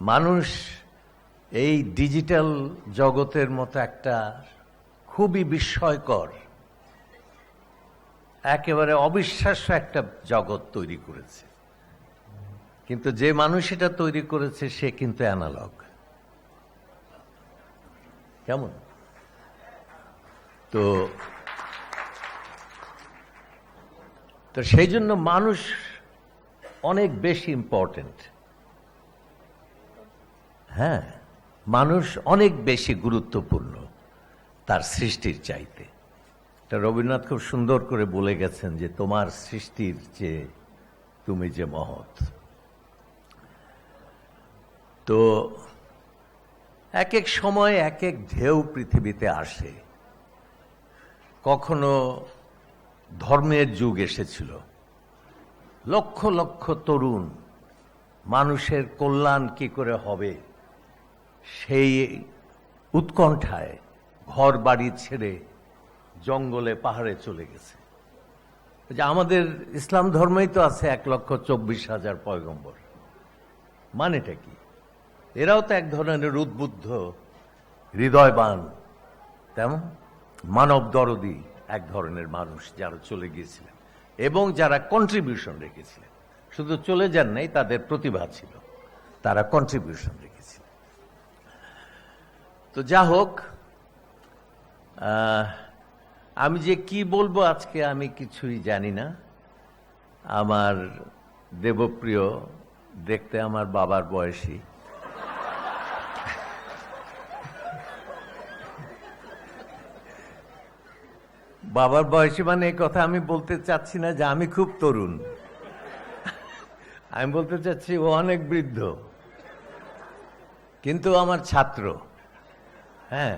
মানুষ এই ডিজিটাল জগতের মতো একটা খুবই বিস্ময়কর, একেবারে অবিশ্বাস্য একটা জগৎ তৈরি করেছে। কিন্তু যে মানুষ এটা তৈরি করেছে, সে কিন্তু অ্যানালগ। কেমন? তো তো সেই জন্য মানুষ অনেক বেশি ইম্পর্টেন্ট হ্যাঁ মানুষ অনেক বেশি গুরুত্বপূর্ণ তার সৃষ্টির চাইতে। তা রবীন্দ্রনাথ খুব সুন্দর করে বলে গেছেন যে, তোমার সৃষ্টির যে তুমি যে মহৎ। তো এক এক সময় এক এক ঢেউ পৃথিবীতে আসে। কখনো ধর্মের যুগ এসেছিল। লক্ষ লক্ষ তরুণ মানুষের কল্যাণ কি করে হবে? সেই উৎকণ্ঠায় ঘর বাড়ি ছেড়ে জঙ্গলে পাহাড়ে চলে গেছে। যে আমাদের ইসলাম ধর্মেই তো আছে এক লক্ষ চব্বিশ হাজার পয়গম্বর। মানেটা কি? এরাও তো এক ধরনের উদ্বুদ্ধ, হৃদয়বান, তেমন মানব দরদি এক ধরনের মানুষ যারা চলে গিয়েছিলেন এবং যারা কন্ট্রিবিউশন রেখেছিলেন। শুধু চলে যান নাই, তাদের প্রতিভা ছিল। তারা কন্ট্রিবিউশন রেখেছিলেন। তো যা হোক আমি যে কি বলব আজকে আমি কিছুই জানি না। আমার দেবপ্রিয় দেখতে আমার বাবার বয়সী। বাবার বয়সী মানে এই কথা আমি বলতে চাচ্ছি না যে আমি খুব তরুণ। আমি বলতে চাচ্ছি ও অনেক বৃদ্ধ। কিন্তু আমার ছাত্র। হ্যাঁ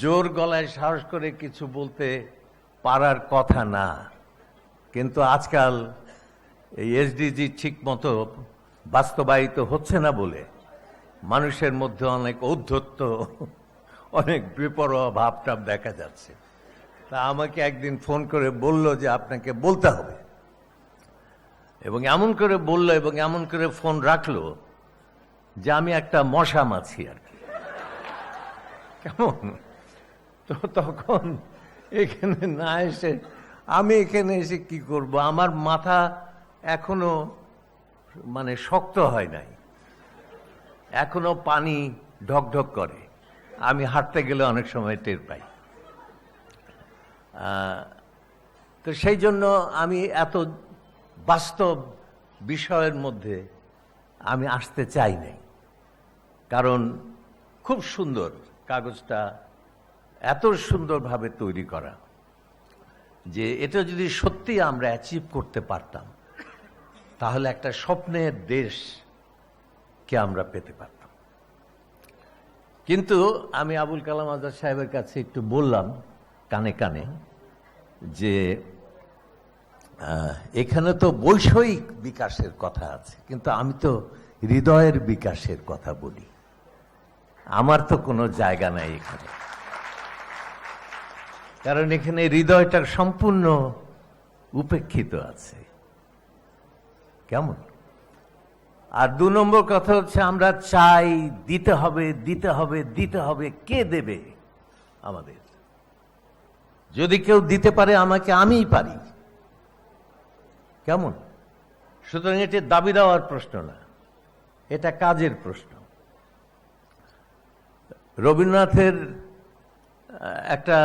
জোর গলায় সাহস করে কিছু বলতে পারার কথা না। কিন্তু আজকাল এই এসডিজি ঠিক মতো বাস্তবায়িত হচ্ছে না বলে মানুষের মধ্যে অনেক ঔদ্ধত্য, অনেক বিপরোয়া ভাবটাব দেখা যাচ্ছে। তা আমাকে একদিন ফোন করে বলল যে আপনাকে বলতে হবে। এবং এমন করে বলল এবং এমন করে ফোন রাখল যে আমি একটা মশা মাছি আর কি। কেমন? তো তখন এখানে না এসে, আমি এখানে এসে কি করব? আমার মাথা এখনও মানে শক্ত হয় নাই। এখনও পানি ঢকঢক করে। আমি হাঁটতে গেলে অনেক সময় টের পাই। তো সেই জন্য আমি এত বাস্তব বিষয়ের মধ্যে আমি আসতে চাই নাই। কারণ খুব সুন্দর কাগজটা এত সুন্দরভাবে তৈরি করা যে এটা যদি সত্যি আমরা অ্যাচিভ করতে পারতাম, তাহলে একটা স্বপ্নের দেশকে আমরা পেতে পারতাম। কিন্তু আমি আবুল কালাম আজাদ সাহেবের কাছে একটু বললাম কানে কানে যে এখানে তো বৈষয়িক বিকাশের কথা আছে, কিন্তু আমি তো হৃদয়ের বিকাশের কথা বলি। আমার তো কোনো জায়গা নাই এখানে। কারণ এখানে হৃদয়টা সম্পূর্ণ উপেক্ষিত আছে। কেমন? আর দু নম্বর কথা হচ্ছে, আমরা চাই দিতে হবে দিতে হবে দিতে হবে, কে দেবে আমাদের? যদি কেউ দিতে পারে আমাকে, আমিই পারি। কেমন? সুতরাং এটি দাবি দেওয়ার প্রশ্ন না, এটা কাজের প্রশ্ন। রবীন্দ্রনাথের একটা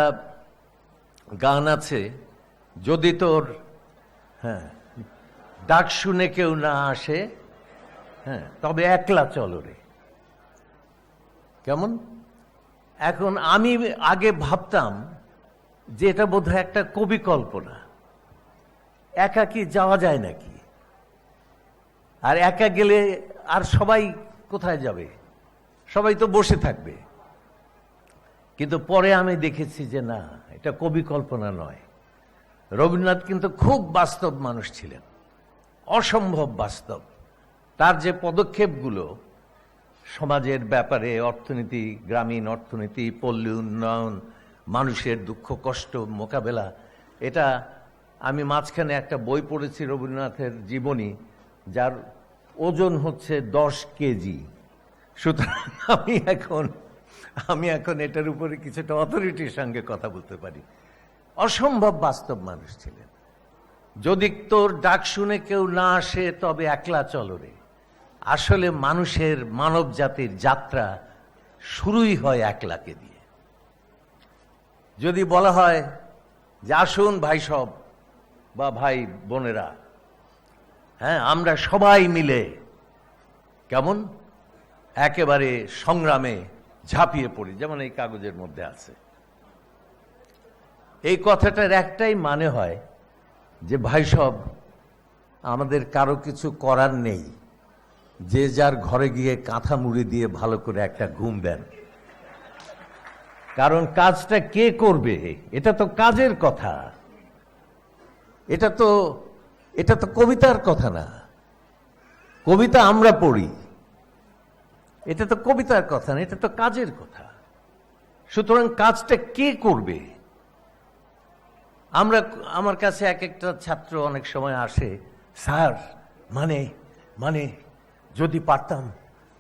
গান আছে, যদি তোর হ্যাঁ ডাক শুনে কেউ না আসে হ্যাঁ তবে একলা চলো রে। কেমন? এখন আমি আগে ভাবতাম যে এটা বোধহয় একটা কবি কল্পনা। একা কি যাওয়া যায় নাকি? আর একা গেলে আর সবাই কোথায় যাবে? সবাই তো বসে থাকবে। কিন্তু পরে আমি দেখেছি যে না, এটা কবি কল্পনা নয়। রবীন্দ্রনাথ কিন্তু খুব বাস্তব মানুষ ছিলেন। অসম্ভব বাস্তব। তার যে পদক্ষেপগুলো, সমাজের ব্যাপারে অর্থনীতি, গ্রামীণ অর্থনীতি, পল্লী উন্নয়ন, মানুষের দুঃখ, কষ্ট, মোকাবেলা, এটা আমি মাঝখানে একটা বই পড়েছি রবীন্দ্রনাথের জীবনী, যার ওজন হচ্ছে দশ কেজি। সুতরাং আমি এখন আমি এখন এটার উপরে কিছুটা অথরিটির সঙ্গে কথা বলতে পারি। অসম্ভব বাস্তব মানুষ ছিলেন। যদি তোর ডাক শুনে কেউ না আসে, তবে একলা চলরে আসলে মানুষের মানব জাতির যাত্রা শুরুই হয় একলাকে দিয়ে। যদি বলা হয় যে, আসুন ভাই সব বা ভাই বোনেরা হ্যাঁ আমরা সবাই মিলে কেমন? একেবারে সংগ্রামে ঝাঁপিয়ে পড়ি, যেমন এই কাগজের মধ্যে আছে। এই কথাটার একটাই মানে হয় যে, ভাই সব, আমাদের কারও কিছু করার নেই। যে যার ঘরে গিয়ে কাঁথা মুড়ি দিয়ে ভালো করে একটা ঘুম দেন। কারণ কাজটা কে করবে? এটা তো কাজের কথা। এটা তো এটা তো কবিতার কথা না। কবিতা আমরা পড়ি। এটা তো কবিতার কথা না, এটা তো কাজের কথা। সুতরাং কাজটা কে করবে? আমরা, আমার কাছে এক একটা ছাত্র অনেক সময় আসে, স্যার মানে মানে যদি পারতাম,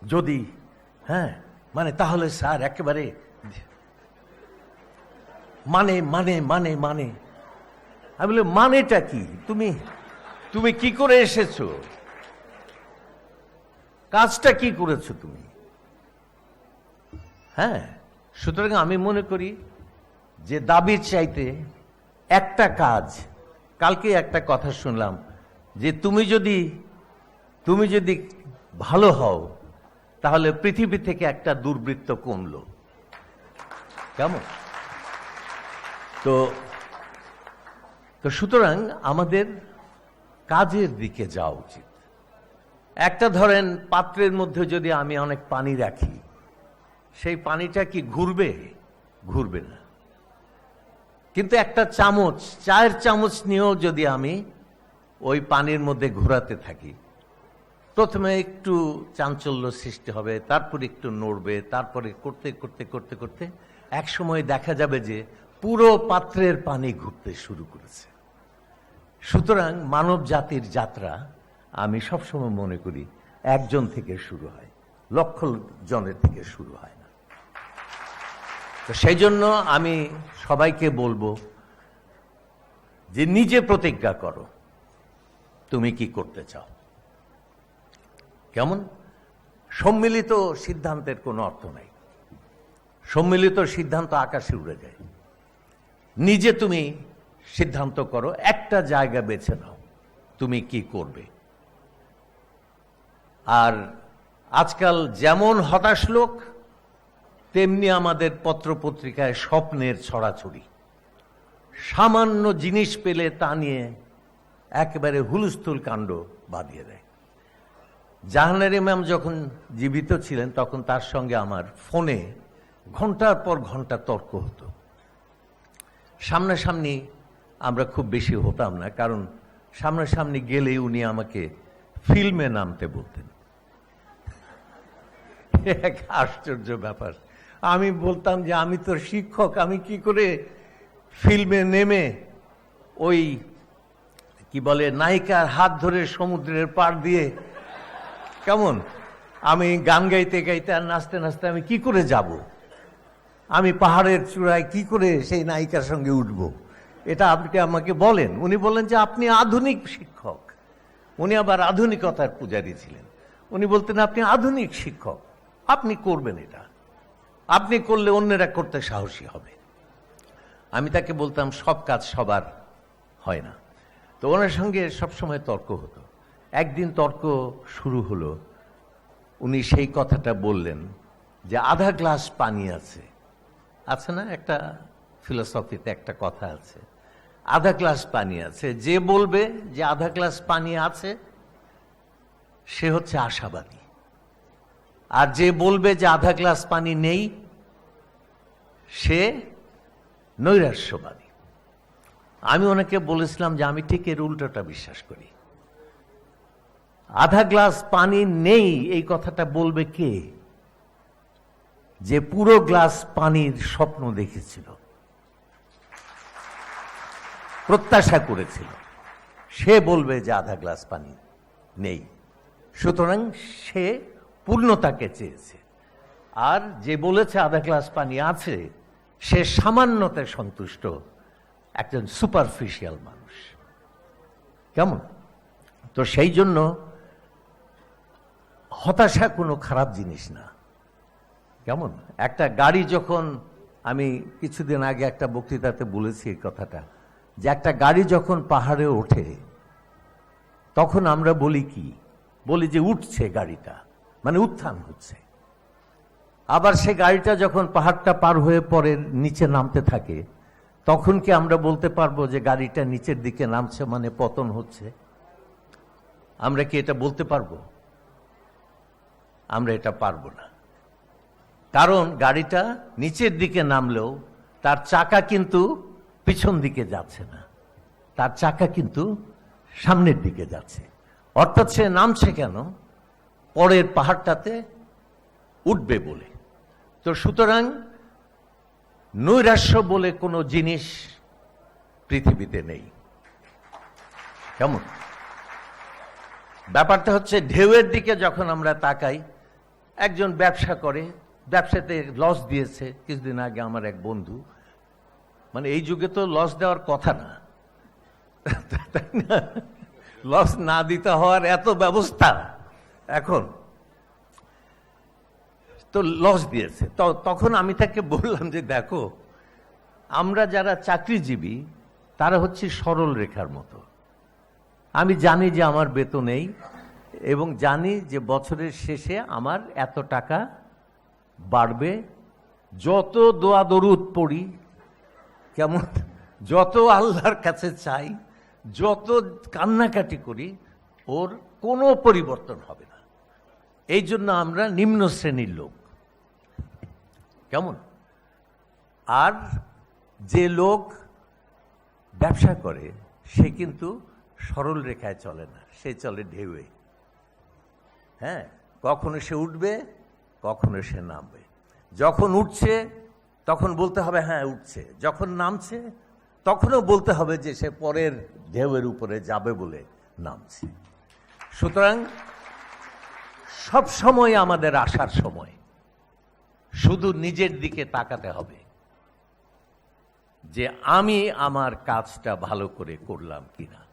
যদি হ্যাঁ মানে তাহলে স্যার একেবারে মানে মানে মানে মানে। আমি বলি মানেটা কি? তুমি তুমি কি করে এসেছ? কাজটা কি করেছ তুমি? হ্যাঁ সুতরাং আমি মনে করি যে দাবির চাইতে একটা কাজ, কালকে একটা কথা শুনলাম যে তুমি যদি তুমি যদি ভালো হও, তাহলে পৃথিবী থেকে একটা দুর্বৃত্ত কমলো। কেমন? তো তো সুতরাং আমাদের কাজের দিকে যাওয়া উচিত। একটা ধরেন, পাত্রের মধ্যে যদি আমি অনেক পানি রাখি সেই পানিটা কি ঘুরবে? ঘুরবে না। কিন্তু একটা চামচ, চায়ের চামচ নিয়েও যদি আমি ওই পানির মধ্যে ঘোরাতে থাকি, প্রথমে একটু চাঞ্চল্য সৃষ্টি হবে, তারপর একটু নড়বে, তারপরে করতে করতে করতে করতে এক সময় দেখা যাবে যে পুরো পাত্রের পানি ঘুরতে শুরু করেছে। সুতরাং মানব জাতির যাত্রা আমি সবসময় মনে করি একজন থেকে শুরু হয়, লক্ষ জনের থেকে শুরু হয় না। তো সেই জন্য আমি সবাইকে বলব যে নিজে প্রতিজ্ঞা করো। তুমি কি করতে চাও? কেমন? সম্মিলিত সিদ্ধান্তের কোনো অর্থ নাই। সম্মিলিত সিদ্ধান্ত আকাশে উড়ে যায়। নিজে তুমি সিদ্ধান্ত করো, একটা জায়গা বেছে নাও, তুমি কি করবে? আর আজকাল যেমন হতাশ লোক তেমনি আমাদের পত্রপত্রিকায় স্বপ্নের ছড়াছড়ি। সামান্য জিনিস পেলে তা নিয়ে একেবারে হুলস্থুল কাণ্ড বাঁধিয়ে দেয়। জাহানের ইমাম যখন জীবিত ছিলেন, তখন তার সঙ্গে আমার ফোনে ঘণ্টার পর ঘণ্টা তর্ক হতো। সামনাসামনি আমরা খুব বেশি হতাম না, কারণ সামনাসামনি গেলেই উনি আমাকে ফিল্মে নামতে বলতেন। এক আশ্চর্য ব্যাপার। আমি বলতাম যে আমি তো শিক্ষক, আমি কি করে ফিল্মে নেমে ওই, কি বলে, নায়িকার হাত ধরে সমুদ্রের পার দিয়ে, কেমন? আমি গান গাইতে গাইতে আর নাচতে নাচতে আমি কি করে যাব? আমি পাহাড়ের চূড়ায় কি করে সেই নায়িকার সঙ্গে উঠব? এটা আপনি আমাকে বলেন। উনি বলেন যে আপনি আধুনিক শিক্ষক। উনি আবার আধুনিকতার পূজারী ছিলেন। উনি বলতেন, আপনি আধুনিক শিক্ষক। আপনি করবেন এটা। আপনি করলে অন্যেরা করতে সাহসী হবে। আমি তাকে বলতাম, সব কাজ সবার হয় না। তো ওনার সঙ্গে সবসময় তর্ক হতো। একদিন তর্ক শুরু হলো। উনি সেই কথাটা বললেন যে, আধা গ্লাস পানি আছে। আছে না? একটা ফিলোসফিতে একটা কথা আছে। আধা গ্লাস পানি আছে। যে বলবে যে আধা গ্লাস পানি আছে, সে হচ্ছে আশাবাদী। আর যে বলবে যে আধা গ্লাস পানি নেই, সে নৈরাশ্যবাদী। আমি ওনাকে বলেছিলাম যে আমি ঠিক এর উল্টোটা বিশ্বাস করি। আধা গ্লাস পানি নেই, এই কথাটা বলবে কে? যে পুরো গ্লাস পানির স্বপ্ন দেখেছিল। প্রত্যাশা করেছিল। সে বলবে যে আধা গ্লাস পানি নেই। সুতরাং সে পূর্ণতাকে চেয়েছে। আর যে বলেছে, আধা গ্লাস পানি আছে, সে সামান্যতে সন্তুষ্ট একজন সুপারফিশিয়াল মানুষ। কেমন? তো সেই জন্য হতাশা কোনো খারাপ জিনিস না। কেমন? একটা গাড়ি যখন আমি কিছুদিন আগে একটা বক্তৃতাতে বলেছি এই কথাটা, যে একটা গাড়ি যখন পাহাড়ে ওঠে, তখন আমরা বলি কি? বলি যে উঠছে গাড়িটা। মানে উত্থান হচ্ছে। আবার সে গাড়িটা যখন পাহাড়টা পার হয়ে পরে নিচে নামতে থাকে, তখন কি আমরা বলতে পারব যে গাড়িটা নিচের দিকে নামছে মানে পতন হচ্ছে? আমরা কি এটা বলতে পারব? আমরা এটা পারব না। কারণ গাড়িটা নিচের দিকে নামলেও তার চাকা কিন্তু পিছন দিকে যাচ্ছে না। তার চাকা কিন্তু সামনের দিকে যাচ্ছে। অর্থাৎ সে নামছে কেন? পরের পাহাড়টাতে উঠবে বলে। তো সুতরাং নৈরাশ্য বলে কোনো জিনিস পৃথিবীতে নেই। কেমন? ব্যাপারটা হচ্ছে ঢেউয়ের দিকে যখন আমরা তাকাই, একজন ব্যবসা করে, ব্যবসাতে লস দিয়েছে। কিছুদিন আগে আমার এক বন্ধু মানে এই যুগে তো লস দেওয়ার কথা না। লস না দিতে হওয়ার এত ব্যবস্থা। এখন তো লস দিয়েছে। তো তখন আমি তাকে বললাম যে, দেখো, আমরা যারা চাকরিজীবী, তারা হচ্ছে সরল রেখার মতো। আমি জানি যে আমার বেতন নেই এবং জানি যে বছরের শেষে আমার এত টাকা বাড়বে। যত দোয়া দরুদ পড়ি, কেমন, যত আল্লাহর কাছে চাই, যত কান্নাকাটি করি, ওর কোনো পরিবর্তন হবে না। এই জন্য আমরা নিম্ন শ্রেণির লোক। কেমন? আর যে লোক ব্যবসা করে, সে কিন্তু সরল রেখায় চলে না, সে চলে ঢেউয়ে। হ্যাঁ কখনো সে উঠবে, কখনো সে নামবে। যখন উঠছে, তখন বলতে হবে হ্যাঁ উঠছে। যখন নামছে, তখনও বলতে হবে যে সে পরের ঢেউয়ের উপরে যাবে বলে নামছে। সুতরাং সব সময় আমাদের আসার সময়। শুধু নিজের দিকে তাকাতে হবে। যে আমি আমার কাজটা ভালো করে করলাম কিনা।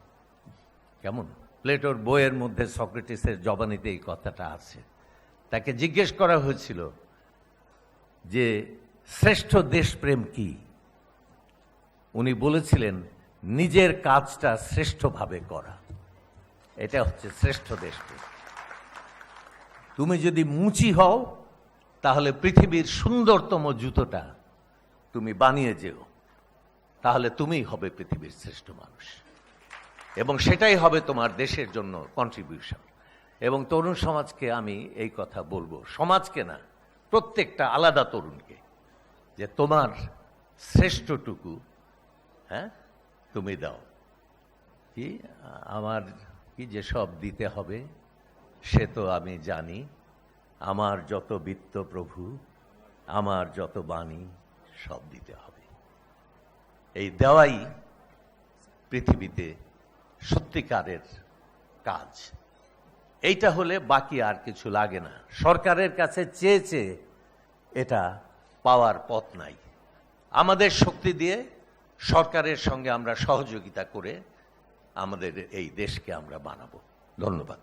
কেমন? প্লেটোর বইয়ের মধ্যে সক্রেটিসের জবানিতে এই কথাটা আছে। তাকে জিজ্ঞেস করা হয়েছিল যে, শ্রেষ্ঠ দেশপ্রেম কি? উনি বলেছিলেন, নিজের কাজটা শ্রেষ্ঠভাবে করা। এটা হচ্ছে শ্রেষ্ঠ দেশপ্রেম। তুমি যদি মুচি হও, তাহলে পৃথিবীর সুন্দরতম জুতোটা তুমি বানিয়ে যেও। তাহলে তুমিই হবে পৃথিবীর শ্রেষ্ঠ মানুষ। এবং সেটাই হবে তোমার দেশের জন্য কন্ট্রিবিউশন এবং তরুণ সমাজকে আমি এই কথা বলব। সমাজকে না, প্রত্যেকটা আলাদা তরুণকে, যে তোমার শ্রেষ্ঠটুকু হ্যাঁ তুমি দাও। কি? আমার কি যে সব দিতে হবে? সে তো আমি জানি। আমার যত বিত্ত প্রভু, আমার যত বাণী, সব দিতে হবে। এই দেওয়াই পৃথিবীতে সত্যিকারের কাজ। এইটা হলে বাকি আর কিছু লাগে না। সরকারের কাছে চেয়ে চেয়ে এটা পাওয়ার পথ নাই। আমাদের শক্তি দিয়ে সরকারের সঙ্গে আমরা সহযোগিতা করে আমাদের এই দেশকে আমরা বানাবো। ধন্যবাদ।